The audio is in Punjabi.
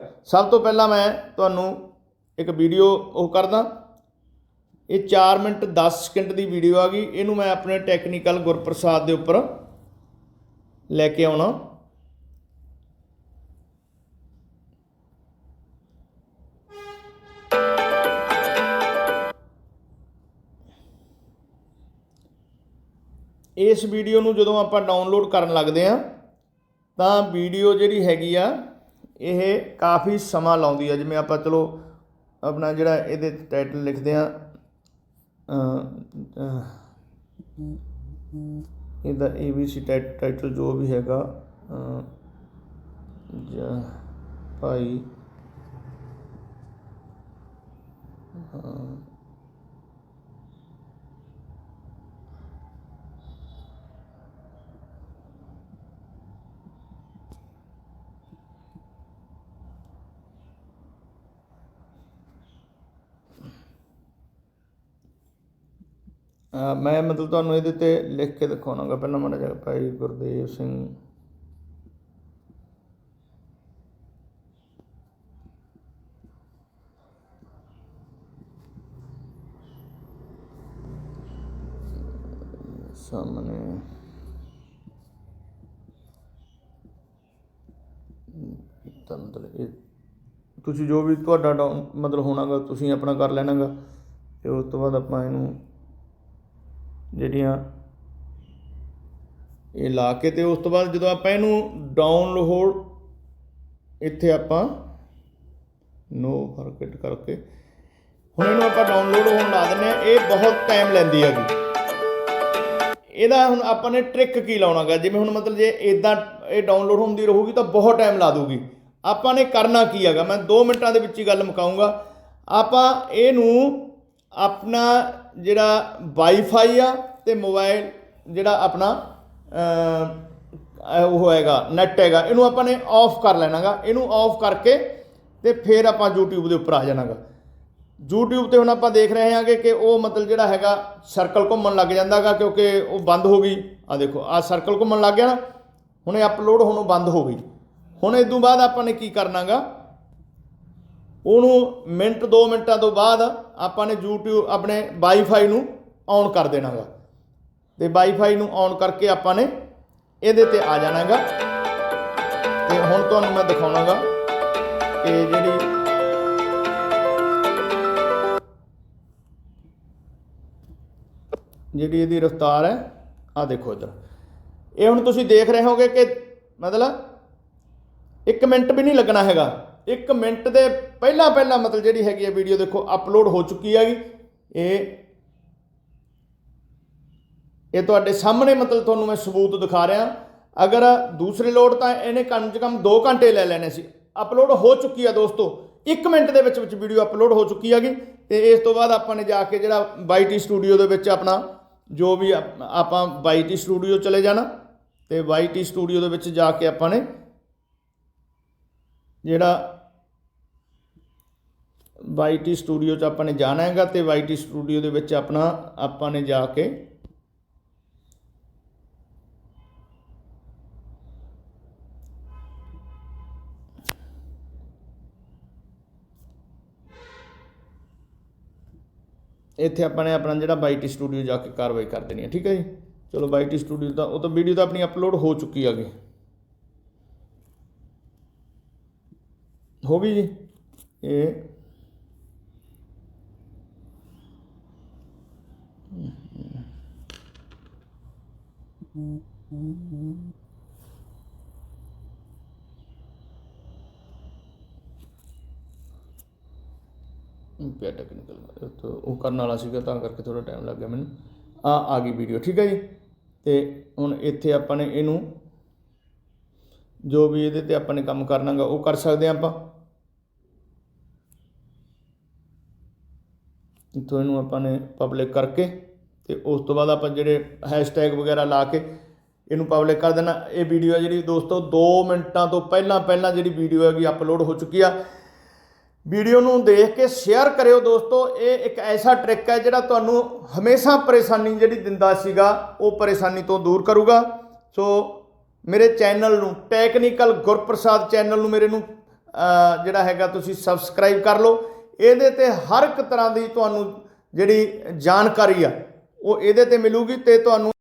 ਸਭ ਤੋਂ ਪਹਿਲਾਂ ਮੈਂ ਤੁਹਾਨੂੰ ਇੱਕ ਵੀਡੀਓ ਉਹ ਕਰਦਾ। ਇਹ 4 ਮਿੰਟ 10 ਸਕਿੰਟ ਦੀ ਵੀਡੀਓ ਆ ਗਈ। ਇਹਨੂੰ ਮੈਂ ਆਪਣੇ ਟੈਕਨੀਕਲ ਗੁਰਪ੍ਰਸਾਦ ਦੇ ਉੱਪਰ ਲੈ ਕੇ ਆਉਣਾ। ਇਸ ਵੀਡੀਓ ਨੂੰ ਜਦੋਂ ਆਪਾਂ ਡਾਊਨਲੋਡ ਕਰਨ ਲੱਗਦੇ ਆ ਤਾਂ ਵੀਡੀਓ ਜਿਹੜੀ ਹੈਗੀ ਆ ਇਹ ਕਾਫੀ ਸਮਾਂ ਲਾਉਂਦੀ ਆ ਜਿਵੇਂ ਆਪਾਂ ਚਲੋ ਆਪਣਾ ਜਿਹੜਾ ਇਹਦੇ ਟਾਈਟਲ ਲਿਖਦੇ ਆ ਇਹਦਾ ABC ਟਾਈਟਲ ਜੋ ਵੀ ਹੈਗਾ ਜਾਂ ਭਾਈ ਅ, ਮੈਂ ਮਤਲਬ ਤੁਹਾਨੂੰ ਇਹਦੇ ਤੇ ਲਿਖ ਕੇ ਦਿਖਾਉਣਾਗਾ ਪਹਿਲਾਂ ਮਾੜਾ ਜਿਹਾ ਭਾਈ ਗੁਰਦੇਵ ਸਿੰਘ। ਸਾਹਮਣੇ ਤਾਂ ਮਤਲਬ ਇਹ ਤੁਸੀਂ ਜੋ ਵੀ ਤੁਹਾਡਾ ਡਾਊਨ ਮਤਲਬ ਹੋਣਾਗਾ, ਤੁਸੀਂ ਆਪਣਾ ਕਰ ਲੈਣਾਗਾ, ਤੇ ਉਸ ਤੋਂ ਬਾਅਦ ਆਪਾਂ ਇਹਨੂੰ ਜਿਹੜੀਆਂ ਇਹ ਲਾ ਕੇ ਤੇ ਉਸ ਤੋਂ ਬਾਅਦ ਜਦੋਂ ਆਪਾਂ ਇਹਨੂੰ ਡਾਊਨਲੋਡ ਇੱਥੇ ਆਪਾਂ ਨੋ ਫਰਕਟ ਕਰਕੇ ਹੁਣ ਇਹਨੂੰ ਆਪਾਂ ਡਾਊਨਲੋਡ ਹੋਣ ਲਾ ਦਿੰਦੇ ਆ ਇਹ ਬਹੁਤ ਟਾਈਮ ਲੈਂਦੀ ਹੈਗੀ। ਇਹਦਾ ਹੁਣ ਆਪਾਂ ਨੇ ਟ੍ਰਿਕ ਕੀ ਲਾਉਣਾਗਾ ਜਿਵੇਂ ਹੁਣ ਮਤਲਬ ਜੇ ਇਦਾਂ ਇਹ ਡਾਊਨਲੋਡ ਹੁੰਦੀ ਰਹੂਗੀ ਤਾਂ ਬਹੁਤ ਟਾਈਮ ਲਾ ਦੂਗੀ ਆਪਾਂ ਨੇ ਕਰਨਾ ਕੀ ਹੈਗਾ? ਮੈਂ 2 ਮਿੰਟਾਂ ਦੇ ਵਿੱਚ ਹੀ ਗੱਲ ਮੁਕਾਉਂਗਾ ਆਪਾਂ ਇਹਨੂੰ ਆਪਣਾ ਜਿਹੜਾ ਵਾਈਫਾਈ ਆ ਤੇ ਮੋਬਾਈਲ ਜਿਹੜਾ ਆਪਣਾ ਉਹ ਹੈਗਾ, ਨੈਟ ਹੈਗਾ, ਇਹਨੂੰ ਆਪਾਂ ਨੇ ਆਫ ਕਰ ਲੈਣਾਗਾ। ਇਹਨੂੰ ਆਫ ਕਰਕੇ ਤੇ ਫਿਰ ਆਪਾਂ YouTube ਦੇ ਉੱਪਰ ਆ ਜਾਣਾਗਾ। YouTube ਤੇ ਹੁਣ ਆਪਾਂ ਦੇਖ ਰਹੇ ਹਾਂਗੇ ਕਿ ਉਹ ਮਤਲਬ ਜਿਹੜਾ ਹੈਗਾ ਸਰਕਲ ਘੁੰਮਣ ਲੱਗ ਜਾਂਦਾਗਾ ਕਿਉਂਕਿ ਉਹ ਬੰਦ ਹੋ ਗਈ। ਆ ਦੇਖੋ, ਆ ਸਰਕਲ ਘੁੰਮਣ ਲੱਗ ਗਿਆ ਨਾ। ਹੁਣ ਇਹ ਅਪਲੋਡ ਹੋਣੋਂ ਬੰਦ ਹੋ ਗਈ। ਹੁਣ ਇਸ ਤੋਂ ਬਾਅਦ ਆਪਾਂ ਨੇ ਕੀ ਕਰਨਾਗਾ ਉਹਨੂੰ ਮਿੰਟ 2 ਮਿੰਟਾਂ ਤੋਂ ਬਾਅਦ ਆਪਾਂ ਨੇ YouTube, ਆਪਣੇ ਵਾਈਫਾਈ ਨੂੰ ਔਨ ਕਰ ਦੇਣਾਗਾ। ਤੇ ਵਾਈਫਾਈ ਨੂੰ ਔਨ ਕਰਕੇ ਆਪਾਂ ਨੇ ਇਹਦੇ ਤੇ ਆ ਜਾਣਾਗਾ। ਤੇ ਹੁਣ ਤੁਹਾਨੂੰ ਮੈਂ ਦਿਖਾਉਣਾਗਾ ਕਿ ਜਿਹੜੀ ਜਿਹੜੀ ਇਹਦੀ ਰਫ਼ਤਾਰ ਹੈ ਆ ਦੇਖੋ ਇੱਧਰ। ਇਹ ਹੁਣ ਤੁਸੀਂ ਦੇਖ ਰਹੇ ਹੋਗੇ ਕਿ ਮਤਲਬ 1 ਮਿੰਟ ਵੀ ਨਹੀਂ ਲੱਗਣਾ ਹੈਗਾ। 1 ਮਿੰਟ ਦੇ ਪਹਿਲਾਂ ਪਹਿਲਾਂ ਮਤਲਬ ਜਿਹੜੀ ਹੈਗੀ ਹੈ ਵੀਡੀਓ ਦੇਖੋ ਅਪਲੋਡ ਹੋ ਚੁੱਕੀ ਹੈਗੀ ਇਹ ਇਹ ਤੁਹਾਡੇ ਸਾਹਮਣੇ ਮਤਲਬ ਤੁਹਾਨੂੰ ਮੈਂ ਸਬੂਤ ਦਿਖਾ ਰਿਹਾ। ਅਗਰ ਦੂਸਰੇ ਲੋਡ ਤਾਂ ਇਹਨੇ ਕਮ ਸੇ ਕਮ 2 ਘੰਟੇ ਲੈ ਲੈਣੇ ਸੀ। ਅਪਲੋਡ ਹੋ ਚੁੱਕੀ ਆ ਦੋਸਤੋ। 1 ਮਿੰਟ ਦੇ ਵਿੱਚ ਵਿੱਚ ਵੀਡੀਓ ਅਪਲੋਡ ਹੋ ਚੁੱਕੀ ਹੈਗੀ ਤੇ ਇਸ ਤੋਂ ਬਾਅਦ ਆਪਾਂ ਨੇ ਜਾ ਕੇ ਜਿਹੜਾ ਬਾਈਟੀ ਸਟੂਡੀਓ ਦੇ ਵਿੱਚ ਆਪਣਾ, ਜੋ ਵੀ ਆਪ- ਆਪਾਂ ਬਾਈਟੀ ਸਟੂਡੀਓ ਚਲੇ ਜਾਣਾ। ਤੇ ਬਾਈਟੀ ਸਟੂਡੀਓ ਦੇ ਵਿੱਚ ਜਾ ਕੇ ਆਪਾਂ ਨੇ ਜਿਹੜਾ ਵਾਈਟੀ ਸਟੂਡੀਓ 'ਚ ਆਪਾਂ ਨੇ ਜਾਣਾ ਹੈਗਾ ਤੇ ਵਾਈਟੀ ਸਟੂਡੀਓ ਦੇ ਵਿੱਚ ਆਪਣਾ, ਆਪਾਂ ਨੇ ਜਾ ਕੇ ਇੱਥੇ ਆਪਾਂ ਨੇ ਆਪਣਾ ਜਿਹੜਾ ਵਾਈਟੀ ਸਟੂਡੀਓ ਜਾ ਕੇ ਕਾਰਵਾਈ ਕਰ ਦੇਣੀ ਹੈ, ਠੀਕ ਹੈ ਜੀ? ਚਲੋ ਵਾਈਟੀ ਸਟੂਡੀਓ ਤਾਂ, ਉਹ ਤਾਂ ਵੀਡੀਓ ਤਾਂ ਆਪਣੀ ਅਪਲੋਡ ਹੋ ਚੁੱਕੀ ਹੈਗੀ। ਹੋ ਗਈ ਜੀ? ਇਹ ਪਿਆ ਟੈਕਨੀਕਲ ਉੱਥੋਂ ਉਹ ਕਰਨ ਵਾਲਾ ਸੀਗਾ, ਤਾਂ ਕਰਕੇ ਥੋੜਾ ਟਾਈਮ ਲੱਗ ਗਿਆ ਮੈਨੂੰ। ਆ ਆ ਗਈ ਵੀਡੀਓ ਠੀਕ ਹੈ ਜੀ? ਤੇ ਹੁਣ ਇੱਥੇ ਆਪਾਂ ਨੇ ਇਹਨੂੰ ਜੋ ਵੀ ਇਹਦੇ ਤੇ ਆਪਾਂ ਨੇ ਕੰਮ ਕਰਨਾਗਾ ਉਹ ਕਰ ਸਕਦੇ ਹਾਂ ਆਪਾਂ। ਇੱਥੋਂ ਇਹਨੂੰ ਆਪਾਂ ਨੇ ਪਬਲਿਕ ਕਰਕੇ ਤੇ ਉਸ ਤੋਂ ਬਾਅਦ ਆਪਾਂ ਜਿਹੜੇ ਹੈਸ਼ਟੈਗ ਵਗੈਰਾ ਲਾ ਕੇ ਇਹਨੂੰ ਪਬਲਿਕ ਕਰ ਦੇਣਾ। ਇਹ ਵੀਡੀਓ ਹੈ ਜਿਹੜੀ ਦੋਸਤੋ 2 ਮਿੰਟਾਂ ਤੋਂ ਪਹਿਲਾਂ ਪਹਿਲਾਂ ਜਿਹੜੀ ਵੀਡੀਓ ਹੈਗੀ ਅਪਲੋਡ ਹੋ ਚੁੱਕੀ ਆ। ਵੀਡੀਓ ਨੂੰ ਦੇਖ ਕੇ ਸ਼ੇਅਰ ਕਰਿਓ ਦੋਸਤੋ। ਇਹ ਇੱਕ ਐਸਾ ਟ੍ਰਿਕ ਹੈ ਜਿਹੜਾ ਤੁਹਾਨੂੰ ਹਮੇਸ਼ਾ ਪਰੇਸ਼ਾਨੀ ਜਿਹੜੀ ਦਿੰਦਾ ਸੀਗਾ, ਉਹ ਪਰੇਸ਼ਾਨੀ ਤੋਂ ਦੂਰ ਕਰੂਗਾ। ਸੋ ਮੇਰੇ ਚੈਨਲ ਨੂੰ ਟੈਕਨੀਕਲ ਗੁਰਪ੍ਰਸਾਦ ਚੈਨਲ ਨੂੰ ਮੇਰੇ ਨੂੰ ਜਿਹੜਾ ਹੈਗਾ ਤੁਸੀਂ ਸਬਸਕ੍ਰਾਈਬ ਕਰ ਲਓ। ਇਹਦੇ ਤੇ ਹਰ ਇੱਕ ਤਰ੍ਹਾਂ ਦੀ ਤੁਹਾਨੂੰ ਜਿਹੜੀ ਜਾਣਕਾਰੀ ਆ ਉਹ ਇਹਦੇ ਤੇ ਮਿਲੂਗੀ ਤੇ ਤੁਹਾਨੂੰ